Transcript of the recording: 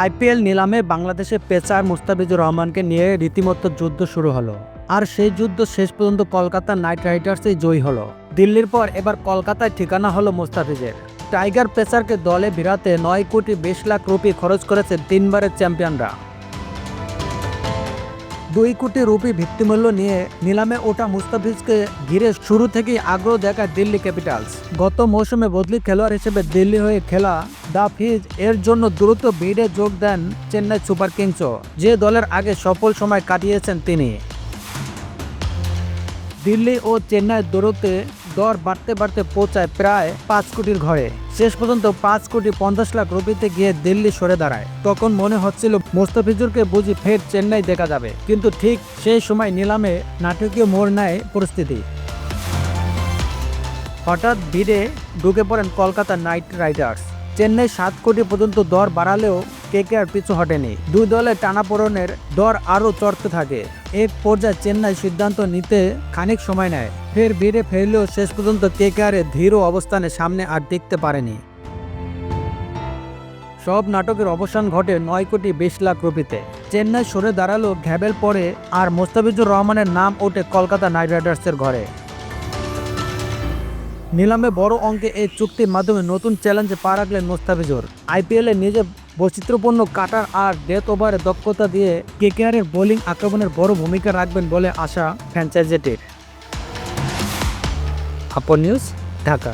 IPL নিলামে বাংলাদেশে পেচার মুস্তাফিজুর রহমানকে নিয়ে রীতিমতো যুদ্ধ শুরু হলো। আর সেই যুদ্ধ শেষ পর্যন্ত কলকাতা নাইট রাইডার্সই জয়ী হলো। দিল্লির পর এবার কলকাতায় ঠিকানা হলো মুস্তাফিজের। টাইগার পেসারকে দলে ভিড়াতে নয় কোটি বিশ লাখ রুপি খরচ করেছে তিনবারের চ্যাম্পিয়নরা। দুই কোটি রুপি ভিত্তিমূল্য নিয়ে নিলামে ওঠা মুস্তাফিজকে ঘিরে শুরু থেকেই আগ্রহ দেখায় দিল্লি ক্যাপিটালস। গত মৌসুমে বদলি খেলোয়াড় হিসেবে দিল্লি হয়ে খেলা দা ফিজ এর জন্য দ্রুত ভিড়ে যোগ দেন চেন্নাই সুপার কিংসও, যে দলের আগে সফল সময় কাটিয়েছেন তিনি। দিল্লি ও চেন্নাই দৌড়তে দর বাড়তে বাড়তে পৌঁছায় প্রায় পাঁচ কোটির ঘরে। শেষ পর্যন্ত পাঁচ কোটি পঞ্চাশ লাখ রুপিতে গিয়ে দিল্লি সরে দাঁড়ায়। তখন মনে হচ্ছিল মোস্তাফিজুরকে বুঝি ফের চেন্নাই দেখা যাবে। কিন্তু ঠিক সেই সময় নিলামে নাটকীয় মোড় নেয় পরিস্থিতি। হঠাৎ ভিড়ে ঢুকে পড়েন কলকাতা নাইট রাইডার্স। চেন্নাই সাত কোটি পর্যন্ত দর বাড়ালেও কে আর পিছু হটেনি। দুই দলের টানাপোড়নের দর আরও চড়তে থাকে। এক পর্যায়ে চেন্নাই সিদ্ধান্ত নিতে খানিক সময় নেয়। ফের ভিড়ে ফেরলেও শেষ পর্যন্ত কে এর ধীর অবস্থানে সামনে আর দেখতে পারেনি। সব নাটকের অবসান ঘটে নয় কোটি বিশ লাখ রুপিতে। চেন্নাই সরে দাঁড়াল ঘ্যাবেল পরে আর মোস্তাফিজুর রহমানের নাম ওঠে কলকাতা নাইট রাইডার্সের ঘরে। নিলামে বড় অঙ্কে এই চুক্তির মাধ্যমে নতুন চ্যালেঞ্জে পা রাখলেন মোস্তাফিজুর। আইপিএলে নিজের বৈচিত্র্যপূর্ণ কাটার আর ডেথ ওভারে দক্ষতা দিয়ে কেকেআরের বোলিং আক্রমণের বড় ভূমিকা রাখবেন বলে আশা ফ্র্যাঞ্চাইজিটির। আপন নিউজ, ঢাকা।